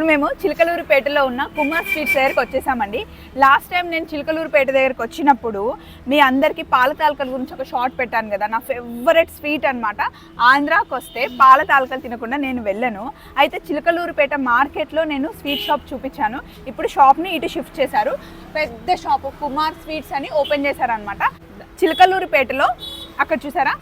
ఇప్పుడు మేము చిలకలూరుపేటలో ఉన్న కుమార్ స్వీట్స్ దగ్గరికి వచ్చేసామండి. లాస్ట్ టైం నేను చిలకలూరుపేట దగ్గరికి వచ్చినప్పుడు మీ అందరికీ పాల తాలకల గురించి ఒక షార్ట్ పెట్టాను కదా. నా ఫేవరెట్ స్వీట్ అనమాట ఆంధ్రాకి వస్తే పాల తాలకలు తినకుండా నేను వెళ్ళను. అయితే చిలకలూరుపేట మార్కెట్లో నేను స్వీట్ షాప్ చూపించాను. ఇప్పుడు షాప్ని ఇటు షిఫ్ట్ చేశారు. పెద్ద షాప్ కుమార్ స్వీట్స్ అని ఓపెన్ చేశారనమాట చిలకలూరుపేటలో అక్కడ చూసారా?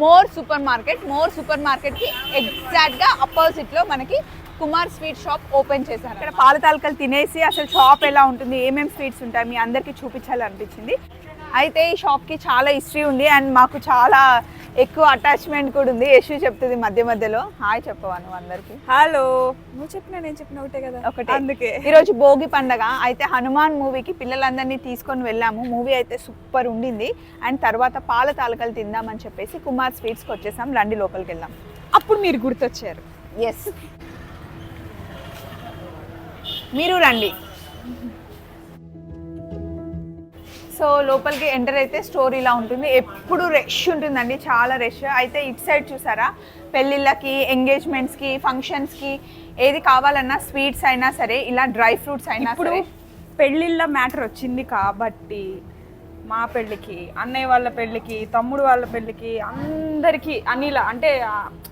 More super market more super మార్కెట్కి ఎగ్జాక్ట్గా అపోజిట్లో మనకి కుమార్ స్వీట్ షాప్ ఓపెన్ చేశారు. ఇక్కడ పాల తాలకలు తినేసి అసలు షాప్ ఎలా ఉంటుంది ఏమేమి స్వీట్స్ ఉంటాయి మీ అందరికీ చూపించాలనిపించింది. అయితే ఈ షాప్కి చాలా హిస్టరీ ఉంది అండ్ మాకు చాలా ఎక్కువ అటాచ్మెంట్ కూడా ఉంది. యశు చెప్తుంది మధ్య మధ్యలో. హాయ్ చెప్పవా నువ్వు అందరికీ. హలో. నువ్వు చెప్పినా నేను చెప్పిన ఒకటే కదా? ఒకటే. అందుకే. ఈరోజు భోగి పండగ. అయితే హనుమాన్ మూవీకి పిల్లలందరినీ తీసుకొని వెళ్ళాము. మూవీ అయితే సూపర్ ఉండింది. అండ్ తర్వాత పాల తాలకలు తిందామని చెప్పేసి కుమార్ స్వీట్స్కి వచ్చేసాం. రండి లోపలికి వెళ్దాం. అప్పుడు మీరు గుర్తొచ్చారు. ఎస్ మీరు రండి. సో లోపలికి ఎంటర్ అయితే స్టోర్ ఇలా ఉంటుంది. ఎప్పుడు రష్ ఉంటుందండి. చాలా రష్. అయితే ఇటు సైడ్ చూసారా? పెళ్ళిళ్ళకి ఎంగేజ్మెంట్స్కి ఫంక్షన్స్కి ఏది కావాలన్నా స్వీట్స్ అయినా సరే ఇలా డ్రై ఫ్రూట్స్ అయినా ఇప్పుడు పెళ్ళిళ్ళ మ్యాటర్ వచ్చింది కాబట్టి మా పెళ్ళికి అన్నయ్య వాళ్ళ పెళ్ళికి తమ్ముడు వాళ్ళ పెళ్ళికి అందరికీ అనిలా అంటే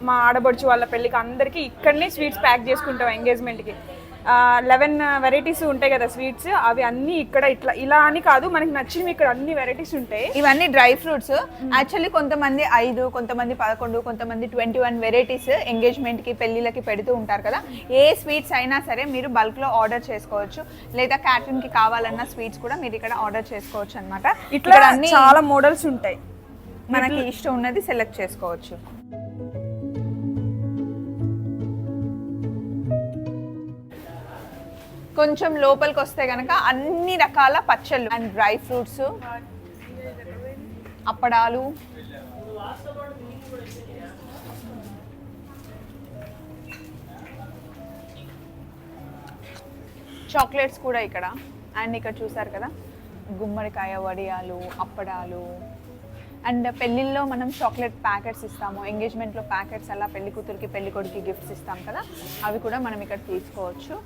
మా ఆడబడుచు వాళ్ళ పెళ్ళికి అందరికీ ఇక్కడనే స్వీట్స్ ప్యాక్ చేసుకుంటాం ఎంగేజ్మెంట్కి. లెవెన్ వెరైటీస్ ఉంటాయి కదా స్వీట్స్ అవి అన్నీ ఇక్కడ ఇట్లా ఇలా అని కాదు మనకి నచ్చినవి ఇక్కడ అన్ని వెరైటీస్ ఉంటాయి. ఇవన్నీ డ్రై ఫ్రూట్స్. యాక్చువల్లీ కొంతమంది ఐదు కొంతమంది పదకొండు కొంతమంది ట్వంటీ వన్ వెరైటీస్ ఎంగేజ్మెంట్కి పెళ్ళిళ్ళకి పెడుతూ ఉంటారు కదా. ఏ స్వీట్స్ అయినా సరే మీరు బల్క్లో ఆర్డర్ చేసుకోవచ్చు. లేదా క్యాటరింగ్కి కావాలన్న స్వీట్స్ కూడా మీరు ఇక్కడ ఆర్డర్ చేసుకోవచ్చు అనమాట ఇట్లా చాలా మోడల్స్ ఉంటాయి. మనకి ఇష్టం ఉన్నది సెలెక్ట్ చేసుకోవచ్చు. కొంచెం లోపలికి వస్తే కనుక అన్ని రకాల పచ్చళ్ళు. అండ్ డ్రై ఫ్రూట్స్ అప్పడాలు. చాక్లెట్స్ కూడా ఇక్కడ. అండ్ ఇక్కడ చూసారు కదా? గుమ్మడికాయ వడియాలు అప్పడాలు. అండ్ పెళ్ళిళ్ళలో మనం చాక్లెట్ ప్యాకెట్స్ ఇస్తాము ఎంగేజ్మెంట్లో ప్యాకెట్స్ అలా పెళ్ళి కూతురికి పెళ్ళి కొడుకు గిఫ్ట్స్ ఇస్తాం కదా అవి కూడా మనం ఇక్కడ తీసుకోవచ్చు.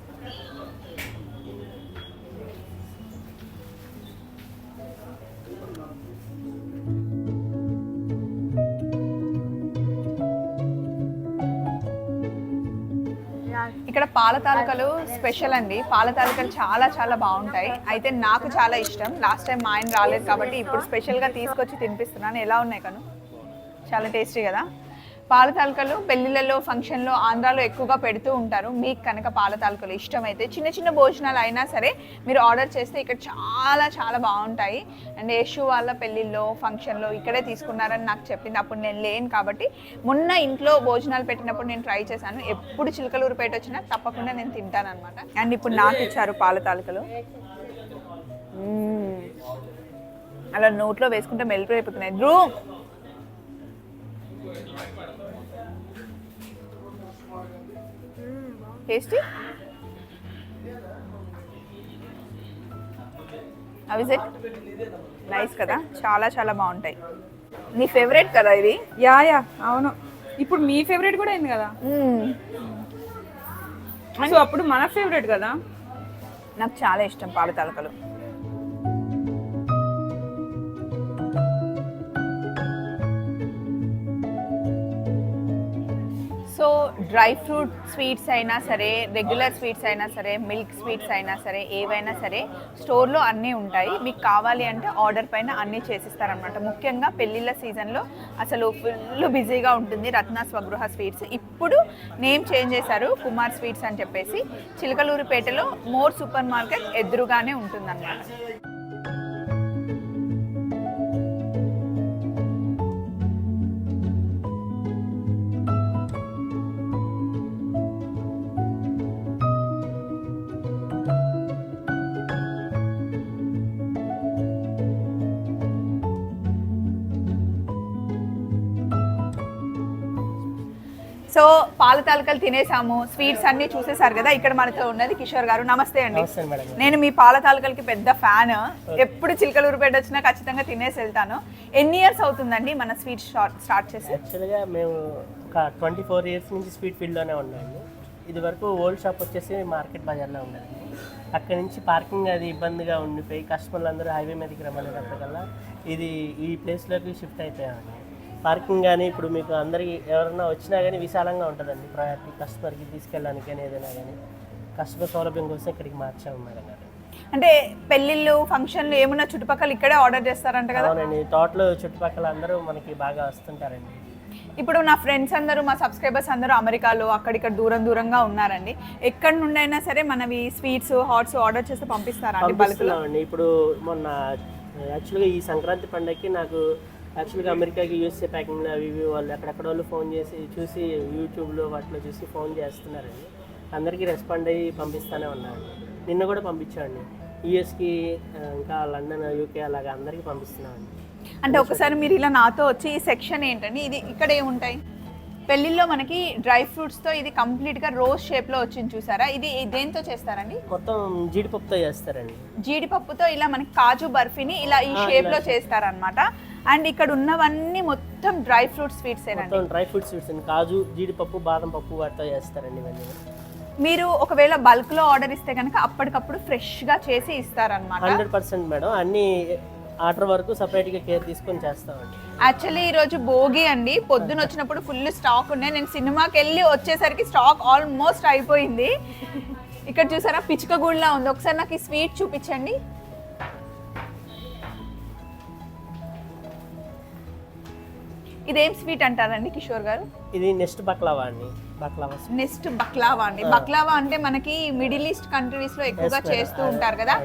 ఇక్కడ పాల తాలూకలు స్పెషల్ అండి. పాల తాలూకలు చాలా చాలా బాగుంటాయి. అయితే నాకు చాలా ఇష్టం. లాస్ట్ టైం మా ఆయన రాలేదు కాబట్టి ఇప్పుడు స్పెషల్గా తీసుకొచ్చి తినిపిస్తున్నాను. ఎలా ఉన్నాయి కను? చాలా టేస్టీ కదా? పాల తాలూకలు పెళ్ళిళ్ళలో ఫంక్షన్లో ఆంధ్రాలో ఎక్కువగా పెడుతూ ఉంటారు. మీకు కనుక పాల తాలూకలు ఇష్టమైతే చిన్న చిన్న భోజనాలు అయినా సరే మీరు ఆర్డర్ చేస్తే ఇక్కడ చాలా చాలా బాగుంటాయి. అండ్ యేషు వాళ్ళ పెళ్ళిళ్ళలో ఫంక్షన్లో ఇక్కడే తీసుకున్నారని నాకు చెప్పింది. అప్పుడు నేను లేను కాబట్టి మొన్న ఇంట్లో భోజనాలు పెట్టినప్పుడు నేను ట్రై చేశాను. ఎప్పుడు చిలకలూరుపేట వచ్చినా తప్పకుండా నేను తింటాను అనమాట అండ్ ఇప్పుడు నాకు ఇచ్చారు పాల తాలూకలు అలా నోట్లో వేసుకుంటే మెల్లిపోయిపోతున్నాయి ధ్రువ్ టేస్టీ అవి సెట్ నైస్ కదా. చాలా చాలా బాగుంటాయి. నీ ఫేవరెట్ కదా ఇది? యా యా అవును. ఇప్పుడు మీ ఫేవరెట్ కూడా అయింది కదా? సో అప్పుడు మన ఫేవరెట్ కదా? నాకు చాలా ఇష్టం పాల తలకలు. డ్రై ఫ్రూట్ స్వీట్స్ అయినా సరే రెగ్యులర్ స్వీట్స్ అయినా సరే మిల్క్ స్వీట్స్ అయినా సరే ఏవైనా సరే స్టోర్లో అన్నీ ఉంటాయి. మీకు కావాలి అంటే ఆర్డర్ పైన అన్నీ చేసిస్తారనమాట ముఖ్యంగా పెళ్ళిళ్ళ సీజన్లో అసలు ఫుల్ బిజీగా ఉంటుంది రత్న స్వగృహ స్వీట్స్. ఇప్పుడు నేమ్ చేంజ్ చేశారు కుమార్ స్వీట్స్ అని చెప్పేసి చిలకలూరుపేటలో మోర్ సూపర్ మార్కెట్ ఎదురుగానే ఉంటుందన్నమాట. సో పాల తాలకలు తినేసాము స్వీట్స్ అన్ని చూసేసారు కదా ఇక్కడ మనతో ఉన్నది కిషోర్ గారు. నమస్తే అండి. నేను మీ పాల తాలకలకి పెద్ద ఫ్యాన్. ఎప్పుడు చిలకలూరుపేట వచ్చినా ఖచ్చితంగా తినేసి వెళ్తాను. ఎన్ని ఇయర్స్ అవుతుందండి మన స్వీట్ స్టార్ట్ చేసి? యాక్చువల్గా మేము ఒక ట్వంటీ ఫోర్ ఇయర్స్ నుంచి స్వీట్ ఫీల్డ్లోనే ఉన్నాము. ఇది వరకు ఓల్డ్ షాప్ వచ్చేసి మార్కెట్ బజార్లో ఉండేది. అక్కడ నుంచి పార్కింగ్ అది ఇబ్బందిగా ఉండిపోయి కస్టమర్లు అందరూ హైవే మీదకి రమ్మనేటప్పటికల్లా ఇది ఈ ప్లేస్లోకి షిఫ్ట్ అయిపోయామండి. పార్కింగ్ కానీ ఇప్పుడు మీకు అందరికి ఎవరైనా వచ్చినా కానీ విశాలంగా ఉంటుందండి. ప్రయారిటీ కస్టమర్కి తీసుకెళ్ళడానికి కానీ ఏదైనా కానీ కస్టమర్ సౌలభ్యం కోసం ఇక్కడికి మార్చాము మేడం గారు. అంటే పెళ్ళిళ్ళు ఫంక్షన్లు ఏమున్నా చుట్టుపక్కల ఇక్కడే ఆర్డర్ చేస్తారంట కదా? అవునండి. తోటలో చుట్టుపక్కల అందరూ మనకి బాగా వస్తుంటారండి. ఇప్పుడు నా ఫ్రెండ్స్ అందరూ మా సబ్స్క్రైబర్స్ అందరూ అమెరికాలో అక్కడిక్కడ దూరం దూరంగా ఉన్నారండి. ఎక్కడి నుండి అయినా సరే మనవి స్వీట్స్ హాట్స్ ఆర్డర్ చేస్తే పంపిస్తారా అండి ఇప్పుడు మొన్న యాక్చువల్గా ఈ సంక్రాంతి పండగకి నాకు యాక్చువల్గా అమెరికాకి యూఎస్ఏ ప్యాకింగ్ అవి ఇవి వాళ్ళు ఎక్కడెక్కడ వాళ్ళు ఫోన్ చేసి చూసి యూట్యూబ్లో వాటిలో చూసి ఫోన్ చేస్తున్నారండి. అందరికీ రెస్పాండ్ అయ్యి పంపిస్తూనే ఉన్నారండి నిన్న కూడా పంపించామండి యూఎస్కి ఇంకా లండన్ యూకే అలాగా అందరికీ పంపిస్తున్నామండి అంటే ఒకసారి మీరు ఇలా నాతో వచ్చి ఈ సెక్షన్ ఏంటండి? ఇది ఇక్కడ ఏముంటాయి పెళ్ళిళ్ళలో మనకి డ్రై ఫ్రూట్స్తో ఇది కంప్లీట్గా రోజ్ షేప్లో వచ్చింది చూసారా? ఇది దేంతో చేస్తారండి? మొత్తం జీడిపప్పుతో చేస్తారండి. జీడిపప్పుతో ఇలా మనకి కాజు బర్ఫీని ఇలా ఈ ఆ, షేప్లో ఇలా. చేస్తారనమాట అండ్ ఇక్కడ ఉన్నవన్నీ మొత్తం డ్రై ఫ్రూట్ స్వీట్స్ మొత్తం డ్రై ఫ్రూట్ స్వీట్స్ అండి. కాజు జీడిపప్పు బాదం పప్పు వాటితో చేస్తారండి ఇవన్నీ. మీరు ఒకవేళ బల్క్లో ఆర్డర్ ఇస్తే కనుక అప్పటికప్పుడు ఫ్రెష్గా చేసి ఇస్తారనమాట హండ్రెడ్ పర్సెంట్ మేడం. అన్ని ఆర్డర్ వరకు సపరేట్గా కేర్ తీసుకొని చేస్తామండి. యాక్చువల్లీ ఈ రోజు భోగి అండి. పొద్దున వచ్చినప్పుడు ఫుల్ స్టాక్ ఉన్నాయి. నేను సినిమాకి వెళ్ళి వచ్చేసరికి స్టాక్ ఆల్మోస్ట్ అయిపోయింది. ఇక్కడ చూసారా పిచ్చుక గుడిలా ఉంది. ఒకసారి నాకు ఈ స్వీట్ చూపించండి. ఇదేం స్వీట్ అంటారండి కిషోర్ గారు? ఇది నెక్స్ట్ బక్లావా అండి. బక్లావా. నెక్స్ట్ బక్లావా అండి. బక్లావా అంటే మనకి మిడిల్ ఈస్ట్ కంట్రీస్లో ఎక్కువగా. చేస్తూ ఉంటారు కదా.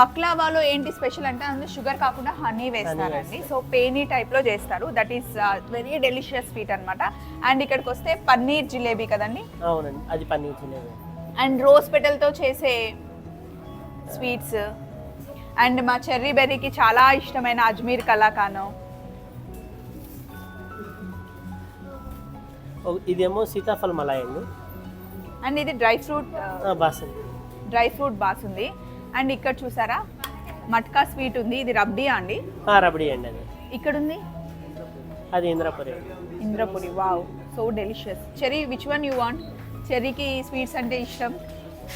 బక్లావాలో ఏంటి స్పెషల్ అంటే అందులో షుగర్ కాకుండా హనీ వేస్తారండి. సో పేనీ టైప్లో చేస్తారు. That is very delicious sweet అన్నమాట. అండ్ ఇక్కడికి వస్తే పన్నీర్ జిలేబీ కదండి? అవునండి. అది పన్నీర్ జిలేబీ. అండ్ రోజ్ పెటల్తో చేసే స్వీట్స్. అండ్ మా చెర్రీ బెర్రీకి చాలా ఇష్టమైన అజ్మీర్ కలాకాను ఇదేమో సీతాఫల్ మలాయ్ అండి అండ్ ఇది డ్రై ఫ్రూట్ ఆ, బాసంతి డ్రై ఫ్రూట్ బాస్ ఉంది. అండ్ ఇక్కడ చూసారా మట్కా స్వీట్ ఉంది. ఇది రబ్డియా అండి. రబడీ అండి అది. ఇక్కడ ఉంది అది Indrapuri. Indrapuri wow so delicious. Cherry which one you want చెర్రీకి sweets అంటే ఇష్టం.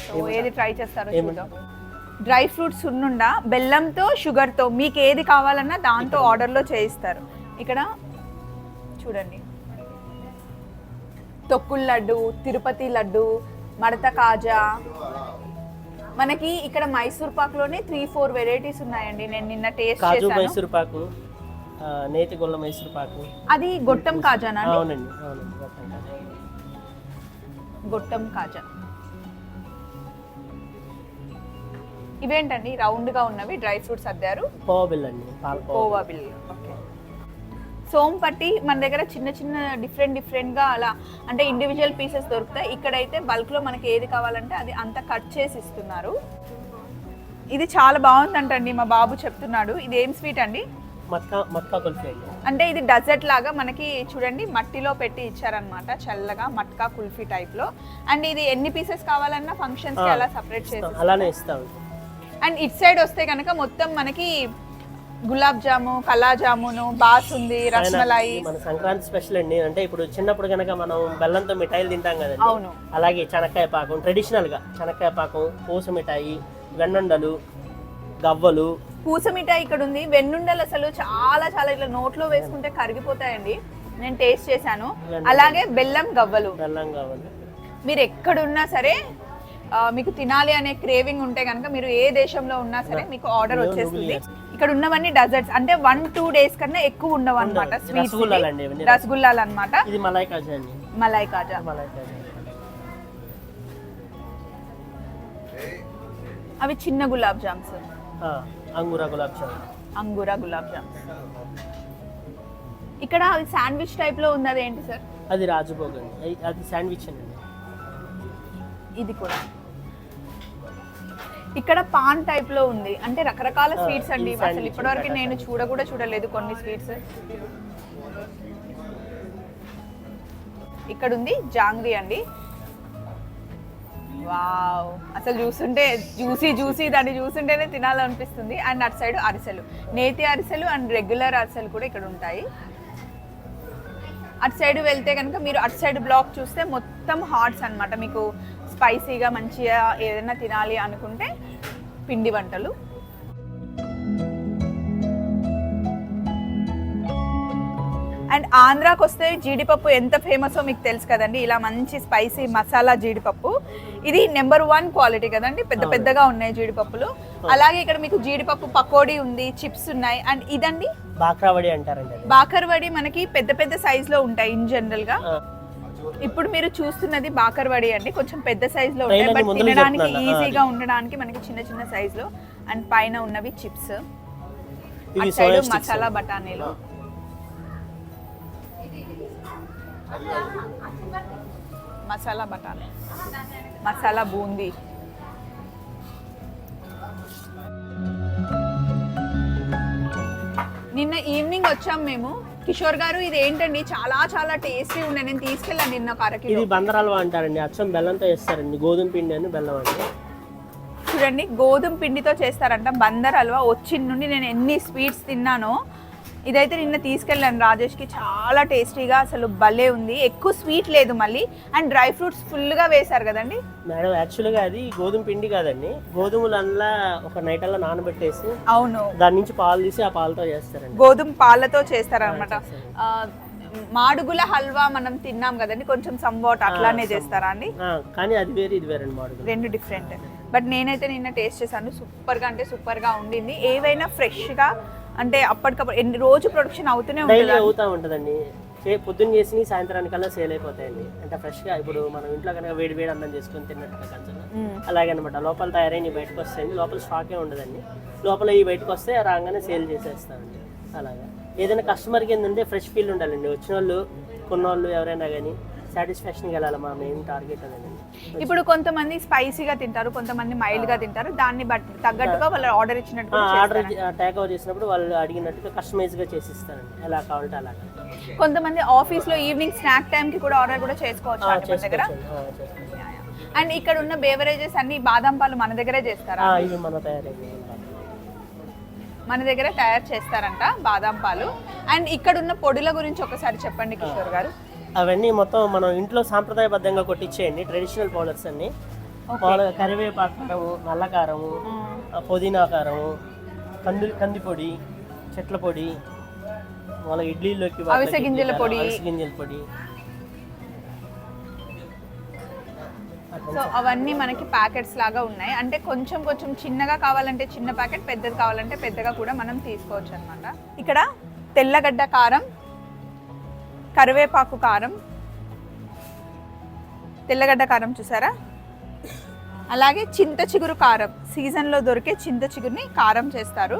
సో ఏది ట్రై చేస్తారో? చూద్దాం. డ్రై ఫ్రూట్స్ సున్నుండ బెల్లంతో షుగర్తో మీకు ఏది కావాలన్నా దాంతో ఆర్డర్లో చేయిస్తారు. ఇక్కడ చూడండి. తొక్కుల లడ్డు తిరుపతి లడ్డు మడత కాజా. మనకి ఇక్కడ మైసూర్ పాక్లోనే త్రీ ఫోర్ వెరైటీస్ ఉన్నాయండి. నేను నిన్న టేస్ట్ కాజు చేశాను. మైసూర్ పాకు ఆ, నేతి గొల్ల మైసూర్ పాకు. అది గొట్టం కాజానా అండి? అవునండి. గొట్టం కాజా. ఇవేంటండి? రౌండ్గా ఉన్నవి డ్రై ఫ్రూట్స్ అద్దారు. కోవా బిల్ అండి పాల కోవా బిల్. సోంపట్టి మన దగ్గర చిన్న చిన్న డిఫరెంట్ డిఫరెంట్గా అలా అంటే ఇండివిజువల్ పీసెస్ దొరుకుతాయి. ఇక్కడైతే బల్క్లో మనకి ఏది కావాలంటే అది అంత కట్ చేసి ఇస్తున్నారు. ఇది చాలా బాగుందంటండి మా బాబు చెప్తున్నాడు. ఇది ఏం స్వీట్ అండి? అంటే ఇది డజర్ట్ లాగా మనకి చూడండి మట్టిలో పెట్టి ఇచ్చారనమాట చల్లగా మట్కా కుల్ఫీ టైప్లో. అండ్ ఇది ఎన్ని పీసెస్ కావాలన్నా ఫంక్షన్స్కి అలా సపరేట్ చేసి ఇస్తాం. అలానే ఇస్తాం. అండ్ ఇట్ సైడ్ వస్తే కనుక మొత్తం మనకి గులాబ్ జాము కలా జామును బాసుంది రసమలాయి మన సంక్రాంతి స్పెషల్ అండి. అంటే ఇప్పుడు చిన్నప్పుడు కనుక మనం బెల్లంతో మిఠాయిలు తింటాం కదండి. అవును. అలాగే చెనక్కాయ పాకం ట్రెడిషనల్గా చెనక్కాయ పాకం పూస మిఠాయి వెన్నుండలు గవ్వలు. పూస మిఠాయి ఇక్కడ ఉంది. వెన్నుండలు అసలు చాలా చాలా ఇట్లా నోట్లో వేసుకుంటే కరిగిపోతాయండి. నేను టేస్ట్ చేశాను. అలాగే బెల్లం గవ్వలు. బెల్లం కావాలి మీరు ఎక్కడున్నా సరే మీకు తినాలి అనే క్రేవింగ్ ఉంటే కనుక మీరు ఏ దేశంలో ఉన్నా సరే మీకు ఆర్డర్ వచ్చేస్తుంది. ఇక్కడ ఉన్నవన్నీ డజర్ట్స్ అంటే వన్ టూ డేస్ కన్నా ఎక్కువ ఉండవు. అనమాట. స్వీట్స్. రసగుల్లాలు అనమాట ఇది మలాయ్ కాజా అండి కాజా అవి చిన్న గులాబ్ జామ్స్. అంగూరా గులాబ్ జామున్ అంగూరా గులాబ్ జామ్స్. ఇక్కడ అది శాండ్విచ్ టైప్లో ఉంది అదేంటి సార్? అది రాజభోగ్ అండి అది శాండ్విచ్ అండి. ఇది కూడా. ఇక్కడ పాన్ టైప్లో ఉంది. అంటే రకరకాల స్వీట్స్ అండి. అసలు ఇప్పటివరకు. నేను చూడ కూడా చూడలేదు కొన్ని స్వీట్స్ ఇక్కడ ఉంది జాంగ్రీ అండి. వావ్. అసలు చూస్తుంటే జ్యూసీ జ్యూసీ దాన్ని చూస్తుంటేనే తినాలనిపిస్తుంది. అండ్ అటు సైడ్ అరిసెలు. నేతి అరిసెలు అండ్ రెగ్యులర్ అరిసెలు కూడా ఇక్కడ ఉంటాయి. అటు సైడ్ వెళ్తే కనుక మీరు అటు సైడ్ బ్లాక్ చూస్తే మొత్తం హాట్స్ అన్నమాట. మీకు స్పైసీగా మంచిగా ఏదైనా తినాలి అనుకుంటే పిండి వంటలు. అండ్ ఆంధ్రాకి వస్తే జీడిపప్పు ఎంత ఫేమసో మీకు తెలుసు కదండి. ఇలా మంచి స్పైసీ మసాలా జీడిపప్పు. ఇది నెంబర్ వన్ క్వాలిటీ కదండి. పెద్ద పెద్దగా ఉన్నాయి జీడిపప్పులు. అలాగే ఇక్కడ మీకు జీడిపప్పు పకోడీ ఉంది చిప్స్ ఉన్నాయి. అండ్ ఇదండి? బాక్రావడి అంటారండి బాకర్వడి మనకి పెద్ద పెద్ద సైజ్లో ఉంటాయి ఇన్ జనరల్గా. ఇప్పుడు మీరు చూస్తున్నది బాకర్వడి అండి. కొంచెం పెద్ద సైజ్లో ఉంటాయి. బట్ తినడానికి ఈజీగా ఉండడానికి మనకి చిన్న చిన్న సైజ్లో అండ్ పైన ఉన్నవి చిప్స్ అటు సైడ్ మసాలా బఠానీలు. మసాలా బఠానీ. మసాలా బూందీ. నిన్న ఈవినింగ్ వచ్చాం మేము. కిషోర్ గారు ఇది ఏంటండి చాలా చాలా టేస్టీ ఉన్నాయి నేను తీసుకెళ్ళాను నిన్న ఒక అరకిలో ఇది బందరాల్వా అంటారండి. అచ్చం బెల్లంతో వేస్తారండి గోధుమ పిండి అని బెల్లం అండి. చూడండి గోధుమ పిండితో చేస్తారంట బందర్ హల్వా. వచ్చిన నుండి నేను ఎన్ని స్వీట్స్ తిన్నానో ఇదైతే నిన్న తీసుకెళ్ళాను రాజేష్కి. చాలా టేస్టీగా అసలు భలే ఉంది. ఎక్కువ స్వీట్ లేదు మళ్ళీ. అండ్ డ్రై ఫ్రూట్స్ ఫుల్గా వేశారు కదండి. మేడం యాక్చువల్గా అది గోధుమ పిండి కాదండి. గోధుమలల్లా ఒక నైట్ అలా నానబెట్టేసి అవును. దాని నుంచి పాలు తీసి ఆ పాలతో చేస్తారండి. గోధుమ పాలతో చేస్తారనమాట మాడుగుల హల్వా మనం తిన్నాం కదండి. కొంచెం సంవాట్ అట్లానే చేస్తారా అండి? కానీ అది వేరే ఇది మాడుగులు. రెండు డిఫరెంట్ బట్ నేనైతే నిన్న టేస్ట్ చేశాను. సూపర్గా అంటే సూపర్గా ఉండింది. ఏవైనా ఫ్రెష్గా అంటే అప్పటికప్పుడు ఎన్ని రోజు ప్రొడక్షన్ అవుతూనే డైలీ ఉంటుంది? అవుతా ఉంటుందండి. చే- పొద్దున్న చేసి సాయంత్రానికల్లా సేల్ అయిపోతాయండి. అంటే ఫ్రెష్గా ఇప్పుడు మనం ఇంట్లో కనుక వేడి వేడి అన్నం చేసుకొని తిన్నట్టుగా మ్మ్. అలాగే అనమాట లోపల తయారైన బయటకు వస్తాయండి. లోపల స్టాకే ఉండదండి. లోపల ఈ బయటకు వస్తే రాగానే సేల్ చేసేస్తామండి. అలాగా. ఏదైనా కస్టమర్కి ఏంటంటే ఫ్రెష్ ఫీల్ ఉండాలండి. వచ్చిన వాళ్ళు కొన్నోళ్ళు ఎవరైనా కానీ సాటిస్ఫాక్షన్కి వెళ్ళాలి మా మెయిన్ టార్గెట్ అదేనండి ఇప్పుడు కొంతమంది స్పైసీగా తింటారు కొంతమంది మైల్డ్గా తింటారు. దాన్ని బట్టి తగ్గట్టుగా వాళ్ళు ఆర్డర్ ఇచ్చినట్టు ఆర్డర్. టేక్ ఓవర్ చేసినప్పుడు వాళ్ళు అడిగినట్టుగా కస్టమైజ్గా చేసిస్తారండి. ఎలా కావాలంటే అలాగా. కొంతమంది ఆఫీస్లో ఈవినింగ్ స్నాక్ టైం కి కూడా ఆర్డర్ కూడా చేసుకోవచ్చు దగ్గర. అండ్. ఇక్కడ ఉన్న బేవరేజెస్ అన్ని బాదం పాలు మన దగ్గరే చేస్తారా? ఇవి మన తయారైంది. మన దగ్గర తయారు చేస్తారంట బాదం పాలు. అండ్ ఇక్కడ ఉన్న పొడుల గురించి ఒకసారి చెప్పండి కిషోర్ గారు. అవన్నీ మొత్తం మనం ఇంట్లో సాంప్రదాయబద్ధంగా కొట్టించేయండి ట్రెడిషనల్ పౌడర్స్ అన్ని. మామూలుగా కరివేపాకు కారము నల్ల కారము పుదీనా కారము కంది కంది పొడి చెట్ల పొడి మామూలుగా ఇడ్లీలోకి అవిసె గింజల పొడి. గింజల పొడి. సో అవన్నీ మనకి ప్యాకెట్స్ లాగా ఉన్నాయి. అంటే కొంచెం కొంచెం చిన్నగా కావాలంటే చిన్న ప్యాకెట్ పెద్దది కావాలంటే పెద్దగా కూడా మనం తీసుకోవచ్చు అనమాట ఇక్కడ తెల్లగడ్డ కారం కరివేపాకు కారం తెల్లగడ్డ కారం చూసారా? అలాగే చింత చిగురు కారం సీజన్లో దొరికే చింత చిగురుని కారం చేస్తారు.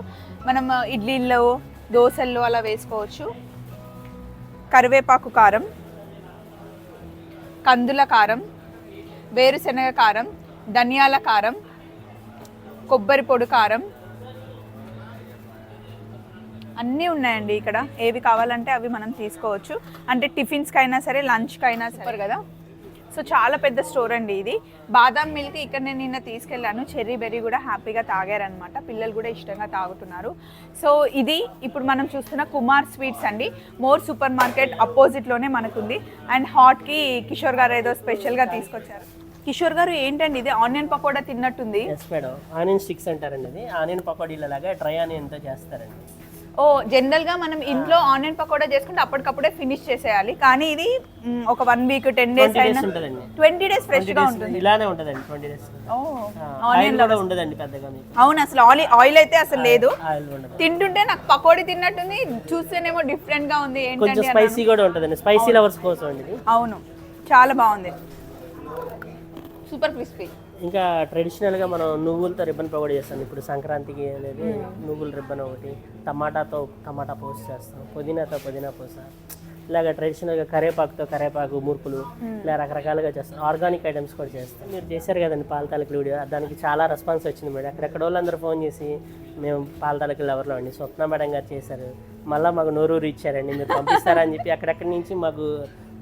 మనం ఇడ్లీల్లో దోశల్లో అలా వేసుకోవచ్చు. కరివేపాకు కారం కందుల కారం వేరుశనగ కారం ధనియాల కారం కొబ్బరి పొడి కారం అన్నీ ఉన్నాయండి ఇక్కడ. ఏవి కావాలంటే అవి మనం తీసుకోవచ్చు. అంటే టిఫిన్స్కి అయినా సరే లంచ్కి అయినా సరే. కదా? సో చాలా పెద్ద స్టోర్ అండి ఇది. బాదాం మిల్క్ ఇక్కడ నేను నిన్న తీసుకెళ్ళాను. చెర్రీ బెర్రీ కూడా హ్యాపీగా తాగారనమాట పిల్లలు కూడా ఇష్టంగా తాగుతున్నారు. సో ఇది ఇప్పుడు మనం చూస్తున్న కుమార్ స్వీట్స్ అండి. మోర్ సూపర్ మార్కెట్ అపోజిట్లోనే మనకుంది. అండ్ హాట్కి కిషోర్ గారు ఏదో స్పెషల్గా తీసుకొచ్చారు. కిషోర్ గారు ఏంటండి ఇది? ఆనియన్ పకోడా తిన్నట్టుంది. ఎస్ మేడం ఆనియన్ స్టిక్స్ అంటారండి అది. ఆనియన్ పకోడీలు అలాగా డ్రై ఆనియన్తో చేస్తారండి. ఓ జనరల్గా మనం ఇంట్లో ఆనియన్ పకోడా చేసుకుంటే అప్పటికప్పుడే ఫినిష్ చేసేయాలి. కానీ ఇది మ్, ఒక one week ten days twenty అయినా డేస్ ఉంటుందండి ట్వంటీ డేస్ ఫ్రెష్గా ఉంటుంది. ఇలానే ఉంటుందండి ట్వంటీ డేస్ ఓ కూడా ఉండదండి పెద్దగా మీకు. అవును అసలు ఆయిల్ ఆయిల్ అయితే అసలు లేదు. ఆయిల్ ఉండదు. తింటుంటే నాకు పకోడీ తిన్నట్టుంది చూస్తేనేమో డిఫరెంట్గా ఉంది కొంచెం అన్నాను. స్పైసీ కూడా ఉంటుందండి స్పైసీ లవర్స్ కోసం అండి ఇది. అవును చాలా బాగుంది. సూపర్ క్రిస్పీ ఇంకా ట్రెడిషనల్గా మనం నువ్వులతో రిబ్బన్ పకోడీ చేస్తాం. ఇప్పుడు సంక్రాంతికి అనేది నువ్వుల రిబ్బన్ ఒకటి టమాటాతో టమాటా పోస్ట్ చేస్తాం. పుదీనాతో పుదీనా పోస. ఇలాగ ట్రెడిషనల్గా కరేపాకుతో కరేపాకు మురుకులు ఇలా రకరకాలుగా చేస్తాం. ఆర్గానిక్ ఐటమ్స్ కూడా చేస్తాం. మీరు చేశారు కదండి పాల తాలూకు వీడియో. దానికి చాలా రెస్పాన్స్ వచ్చింది మేడం. అక్కడెక్కడ వాళ్ళందరూ ఫోన్ చేసి మేము పాల తాలూకు ఎవరిలో అండి. స్వప్న మేడం గారు చేశారు. మళ్ళీ మాకు నోరూరు ఇచ్చారండి. మీరు పంపిస్తారని చెప్పి అక్కడక్కడి నుంచి మాకు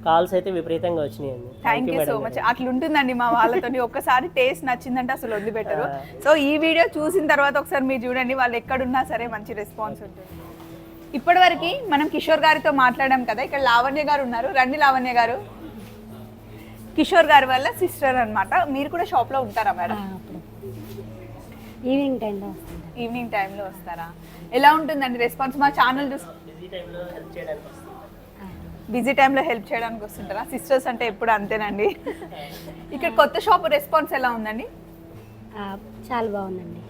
కాల్స్ అయితే విపరీతంగా వచ్చినాయండి థ్యాంక్ యూ సో మచ్ అట్లా ఉంటుందండి మా వాళ్ళతో ఒక్కసారి టేస్ట్ నచ్చిందంటే అసలు వదిలిపెట్టరు సో ఈ వీడియో చూసిన తర్వాత ఒకసారి మీరు చూడండి వాళ్ళు ఎక్కడున్నా సరే మంచి రెస్పాన్స్ ఉంటుంది. ఇప్పటివరకు మనం కిషోర్ గారితో మాట్లాడాం కదా ఇక్కడ లావణ్య గారు ఉన్నారు. రండి లావణ్య గారు. కిషోర్ గారి వల్ల సిస్టర్ అన్నమాట. మీరు కూడా షాప్లో ఉంటారా మేడం ఈవినింగ్ టైంలో ఈవినింగ్ టైంలో వస్తారా? ఎలా ఉంటుందండి రెస్పాన్స్ మా ఛానల్ చూసి బిజీ టైంలో హెల్ప్ చేయడానికి వస్తుంటారా? సిస్టర్స్ అంటే ఎప్పుడు అంతేనండి. ఇక్కడ కొత్త షాప్ రెస్పాన్స్ ఎలా ఉందండి? చాలా బాగుందండి.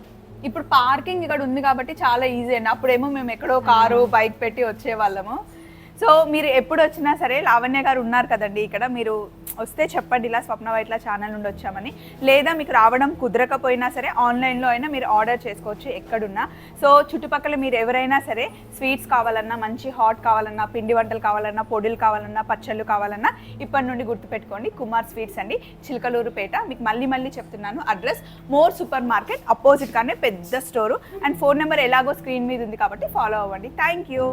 ఇప్పుడు పార్కింగ్ ఇక్కడ ఉంది కాబట్టి చాలా ఈజీ అండి. అప్పుడేమో మేము ఎక్కడో కారు బైక్ పెట్టి వచ్చేవాళ్ళము. సో మీరు ఎప్పుడు వచ్చినా సరే లావణ్య గారు ఉన్నారు కదండి ఇక్కడ. మీరు వస్తే చెప్పండి ఇలా స్వప్న వైట్ల ఛానల్ నుండి వచ్చామని. లేదా మీకు రావడం కుదరకపోయినా సరే ఆన్లైన్లో అయినా మీరు ఆర్డర్ చేసుకోవచ్చు ఎక్కడున్నా. సో చుట్టుపక్కల మీరు ఎవరైనా సరే స్వీట్స్ కావాలన్నా మంచి హాట్ కావాలన్నా పిండి వంటలు కావాలన్నా పొడులు కావాలన్నా పచ్చళ్ళు కావాలన్నా ఇప్పటి నుండి గుర్తుపెట్టుకోండి కుమార్ స్వీట్స్ అండి చిలకలూరుపేట మీకు మళ్ళీ మళ్ళీ చెప్తున్నాను address more super market opposite కానీ పెద్ద స్టోరు. అండ్ ఫోన్ నెంబర్ ఎలాగో స్క్రీన్ మీద ఉంది కాబట్టి ఫాలో అవ్వండి. Thank you.